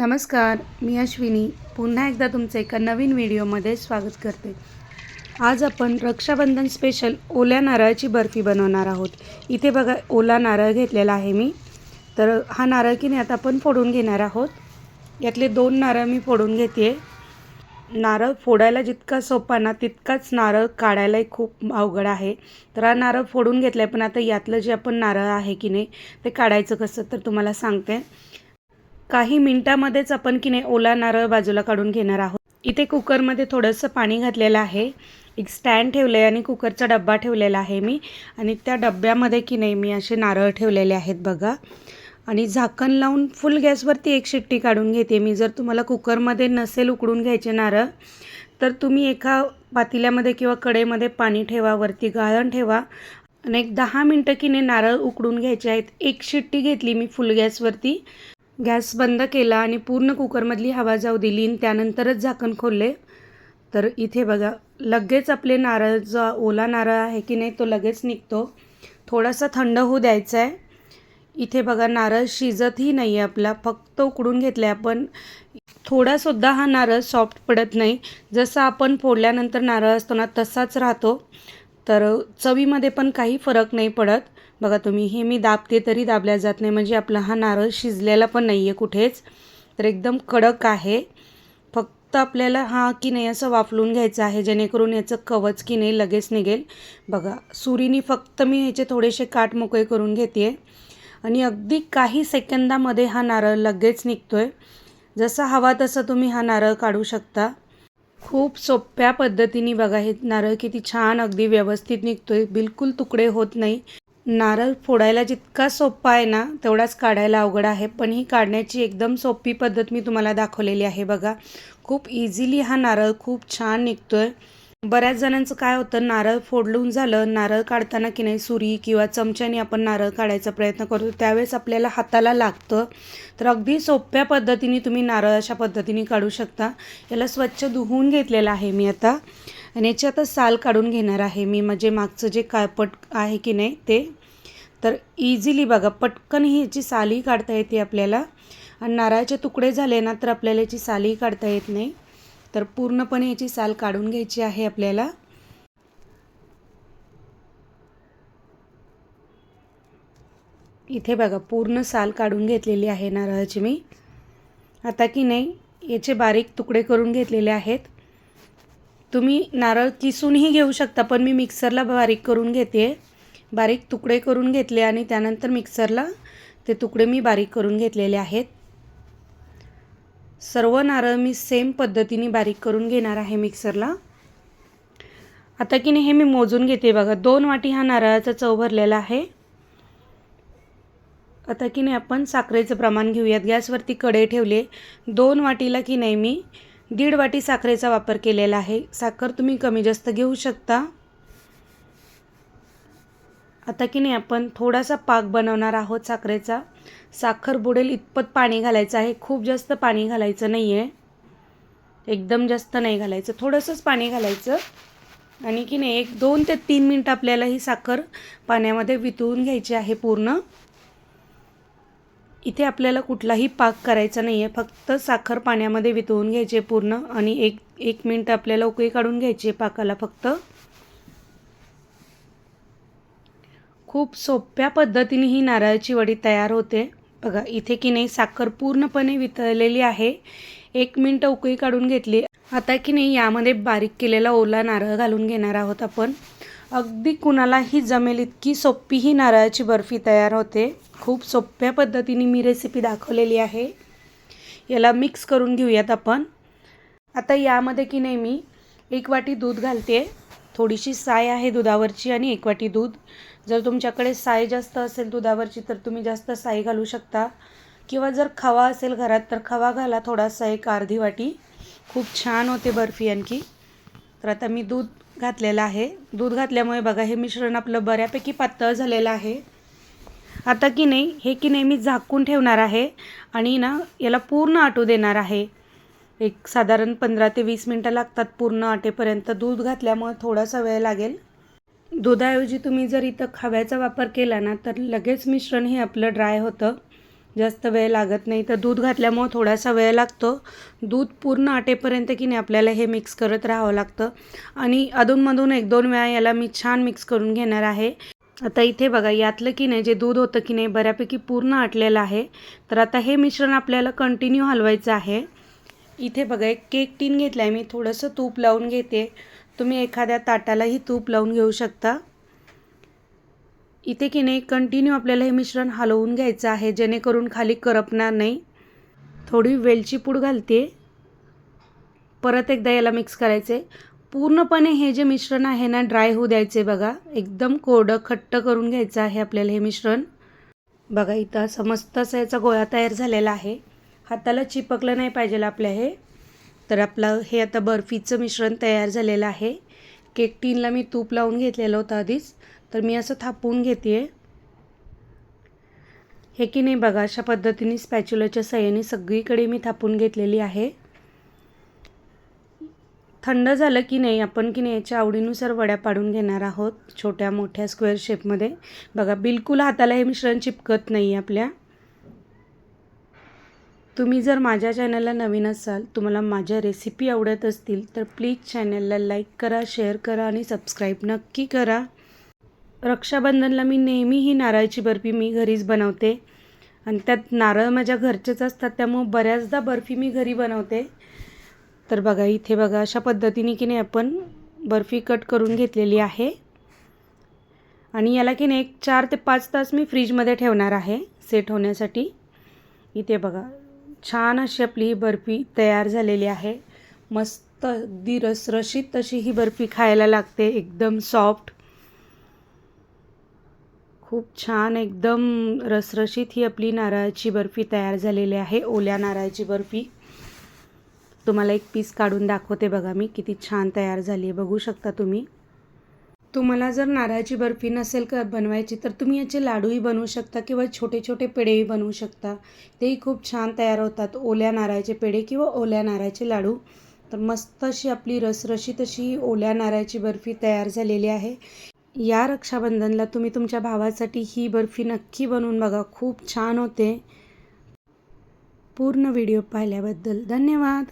नमस्कार मी अश्विनी. पुन्हा एकदा तुमचं एका नवीन व्हिडिओमध्ये स्वागत करते. आज आपण रक्षाबंधन स्पेशल ओल्या नारळाची बर्फी बनवणार आहोत. इथे बघा ओला नारळ घेतलेला आहे मी. तर हा नारळ की नाही आता आपण फोडून घेणार आहोत. यातले दोन नारळ मी फोडून घेते. नारळ फोडायला जितका सोपा ना तितकाच नारळ काढायलाही खूप अवघड आहे. तर हा नारळ फोडून घेतला आहे पण आता यातलं जे आपण नारळ आहे की नाही ते काढायचं कसं तर तुम्हाला सांगते. काही मिनटामध्येच आपण की नाही ओला नारळ बाजूला काढून घेणार आहोत. इथे कुकरमध्ये थोडंसं पाणी घातलेलं आहे. एक स्टँड ठेवलं आहे आणि कुकरचा डब्बा ठेवलेला आहे मी. आणि त्या डब्यामध्ये की नाही मी असे नारळ ठेवलेले आहेत बघा. आणि झाकण लावून फुल गॅसवरती एक शिट्टी काढून घेते मी. जर तुम्हाला कुकरमध्ये नसेल उकडून घ्यायचे नारळ तर तुम्ही एका पातेल्यामध्ये किंवा कडेमध्ये पाणी ठेवा वरती गाळण ठेवा. आणि एक दहा मिनटं की नाही नारळ उकडून घ्यायचे आहेत. एक शिट्टी घेतली मी फुल गॅसवरती. गॅस बंद केला आणि पूर्ण कुकरमधली हवा जाऊ दिली आणि त्यानंतरच झाकण खोलले. तर इथे बघा लगेच आपले नारळ जो ओला नारळ आहे की नाही तो लगेच निघतो. थोडासा थंड होऊ द्यायचा आहे इथे बघा नारळ शिजतही नाही आहे आपला फक्त उकडून घेतला आहे आपण थोडासुद्धा हा नारळ सॉफ्ट पडत नाही. जसं आपण फोडल्यानंतर नारळ असतो ना तसाच राहतो. तर चवीमध्ये पण काही फरक नाही पडत. बघा तुम्ही हे मी दाबते तरी दाबल्या जात नाही. म्हणजे आपला हा नारळ शिजलेला पण नाही आहे कुठेच. तर एकदम कडक आहे. फक्त आपल्याला हा की नाही असं वाफलून घ्यायचं आहे जेणेकरून याचं कवच की नाही लगेच निघेल. बघा सुरीनी फक्त मी ह्याचे थोडेसे काट मोकळे करून घेते आणि अगदी काही सेकंदामध्ये हा नारळ लगेच निघतो आहे जसा हवा तसं तुम्ही हा नारळ काढू शकता. खूप सोप्या पद्धतीने बघा हे नारळ किती छान अगदी व्यवस्थित निघतोय. बिलकुल तुकडे होत नाही. नारळ फोडायला जितका सोपा आहे ना तेवढाच काढायला अवघड आहे. पण ही काढण्याची एकदम सोपी पद्धत मी तुम्हाला दाखवलेली आहे बघा. खूप इझिली हा नारळ खूप छान निघतोय. बऱ्याच जणांचं काय होतं नारळ फोडलून झालं नारळ काढताना की नाही सुरी किंवा चमच्याने आपण नारळ काढायचा प्रयत्न करतो त्यावेळेस आपल्याला हाताला लागतं. तर अगदी सोप्या पद्धतीने तुम्ही नारळ अशा पद्धतीने काढू शकता. याला स्वच्छ धुवून घेतलेलं आहे मी आता. आणि याची आता साल काढून घेणार आहे मी. म्हणजे मागचं जे काळपट आहे की नाही ते. तर इझिली बघा पटकन ही याची सालही काढता येते आपल्याला. आणि नारळाचे तुकडे झाले ना तर आपल्याला याची सालही काढता येत नाही. तर पूर्णपणे याची साल काढून घ्यायची आहे आपल्याला. इथे बघा पूर्ण साल काढून घेतलेली आहे नारळाची मी. आता की नाही याचे बारीक तुकडे करून घेतलेले आहेत. तुम्ही नारळ किसूनही घेऊ शकता पण मी मिक्सरला बारीक करून घेते. बारीक तुकडे करून घेतले आणि त्यानंतर मिक्सरला ते तुकडे मी बारीक करून घेतलेले आहेत. सर्व नारळ मी सेम पद्धतीने बारीक करून घेणार आहे मिक्सरला आता की नाही हे मी मोजून घेते बघा. दोन वाटी हा नारळाचा चव भरलेला आहे. आता की नाही आपण साखरेचं प्रमाण घेऊयात. गॅसवरती कढई ठेवले दोन वाटीला की नाही मी दीड वाटी साखरेचा वापर केलेला आहे. साखर तुम्ही कमी जास्त घेऊ शकता. आता की नाही आपण थोडासा पाक बनवणार आहोत साखरेचा. साखर बुडेल इतपत पाणी घालायचं आहे. खूप जास्त पाणी घालायचं नाही आहे एकदम जास्त नाही घालायचं. थोडंसंच पाणी घालायचं. आणि की नाही एक दोन ते तीन मिनटं आपल्याला ही साखर पाण्यामध्ये वितळून घ्यायची आहे पूर्ण. इथे आपल्याला कुठलाही पाक करायचा नाही आहे फक्त साखर पाण्यामध्ये वितळून घ्यायचे पूर्ण. आणि एक एक मिनटं आपल्याला उकळी काढून घ्यायची आहे पाकाला फक्त. खूप सोप्या पद्धतीने ही नारळाची वडी तयार होते. बघा इथे की नाही साखर पूर्णपणे वितळलेली आहे. एक मिनटं उकळी काढून घेतली. आता की नाही यामध्ये बारीक केलेला ओला नारळ घालून घेणार आहोत आपण. अगदी कुणालाही जमेल इतकी सोपी ही नारळाची बर्फी तयार होते. खूप सोप्या पद्धतीने मी रेसिपी दाखवलेली आहे. याला मिक्स करून घेऊयात आपण. आता यामध्ये की नाही मी एक वाटी दूध घालते. थोडीशी साय आहे दुधावरची आणि एक वाटी दूध. जर तुमच्याकडे साय जास्त असेल दुधावरची तर तुम्ही जास्त साय घालू शकता. किंवा जर खवा असेल घरात तर खवा घाला थोडासा एक अर्धी वाटी. खूप छान होते बर्फी आणखी. तर आता मी दूध घातलेलं आहे. दूध घातल्यामुळे बघा हे मिश्रण आपलं बऱ्यापैकी पातळ झालेलं आहे. आता की नाही हे की नाही मी झाकून ठेवणार आहे आणि ना याला पूर्ण आटू देणार आहे. एक साधारण पंधरा ते वीस मिनटं लागतात पूर्ण आटेपर्यंत दूध घातल्यामुळे थोडासा वेळ लागेल. दुधाऐवजी तुम्ही जर इथं खव्याचा वापर केला ना तर लगेच मिश्रण हे आपलं ड्राय होतं. जास्त वेळ लागत नाही. तर दूध घातल्यामुळं थोडासा वेळ लागतो. दूध पूर्ण आटेपर्यंत की नाही आपल्याला हे मिक्स करत राहावं लागतं. आणि अधूनमधून एक दोन वेळा याला मी छान मिक्स करून घेणार आहे. आता इथे बघा यातलं की नाही जे दूध होतं की नाही बऱ्यापैकी पूर्ण आटलेलं आहे. तर आता हे मिश्रण आपल्याला कंटिन्यू हलवायचं आहे. इथे बघा एक केक टीन घेतला आहे मी. थोडंसं तूप लावून घेते. तुम्ही एखाद्या ताटालाही तूप लावून घेऊ शकता. इथे की नाही कंटिन्यू आपल्याला हे मिश्रण हलवून घ्यायचं आहे जेणेकरून खाली करपणार नाही. थोडी वेलची पूड घालते. परत एकदा याला मिक्स करायचे. पूर्णपणे हे जे मिश्रण आहे ना ड्राय होऊ द्यायचे बघा. एकदम कोरडं खट्ट करून घ्यायचं आहे आपल्याला हे मिश्रण. बघा इथं असं मस्त असा याचा गोळा तयार झालेला आहे. हाताला चिपकलं नाही पाहिजे आपल्या हे. तर आपलं हे आता बर्फीचं मिश्रण तयार झालेलं आहे. केक टीनला मी तूप लावून घेतलेलं होतं आधीच. तर मी असं थापून घेते हे की नाही बघा अशा पद्धतीने स्पॅच्युलाच्या सहाय्याने सगळीकडे मी थापून घेतलेली आहे. थंड झालं की नाही आपण की नाही याच्या आवडीनुसार वड्या पाडून घेणार आहोत छोट्या मोठ्या स्क्वेअर शेपमध्ये. बघा बिलकुल हाताला हे मिश्रण चिपकत नाही आपल्या. तुम्ही जर माझ्या चॅनलला नवीन असाल तुम्हाला माझ्या रेसिपी आवडत असतील तर प्लीज चॅनलला लाईक करा शेअर करा आणि सबस्क्राईब नक्की करा. रक्षाबंधनला मी नेहमी ही नारळाची बर्फी मी घरीच बनवते. आणि त्यात नारळ माझ्या घरचेच असतात त्यामुळं बऱ्याचदा बर्फी मी घरी बनवते. तर बघा इथे बघा अशा पद्धतीने की नाही आपण बर्फी कट करून घेतलेली आहे. आणि याला की नाही एक चार ते पाच तास मी फ्रीजमध्ये ठेवणार आहे सेट होण्यासाठी. इथे बघा छान अशी आपली ही बर्फी तयार झालेली आहे. मस्त अगदी रसरशीत तशी ही बर्फी खायला लागते एकदम सॉफ्ट खूप छान एकदम रसरशीत ही आपली नारळाची बर्फी तयार झालेली आहे ओल्या नारळाची बर्फी. तुम्हाला एक पीस काढून दाखवते बघा मी किती छान तयार झाली आहे. बघू शकता तुम्ही. तुम्हाला जर नारळाची बर्फी नसेल का बनवायची तर तुम्ही याचे लाडूही बनवू शकता किंवा छोटे छोटे पेढेही बनवू शकता. तेही खूप छान तयार होतात. ओल्या नारळाचे पेढे किंवा ओल्या नारळाचे लाडू. तर मस्त अशी आपली रसरशीत अशी ओल्या नारळाची बर्फी तयार झालेली आहे. या रक्षाबंधनला तुम्ही तुमच्या भावासाठी ही बर्फी नक्की बनवून बघा. खूप छान होते. पूर्ण व्हिडिओ पाहिल्याबद्दल धन्यवाद.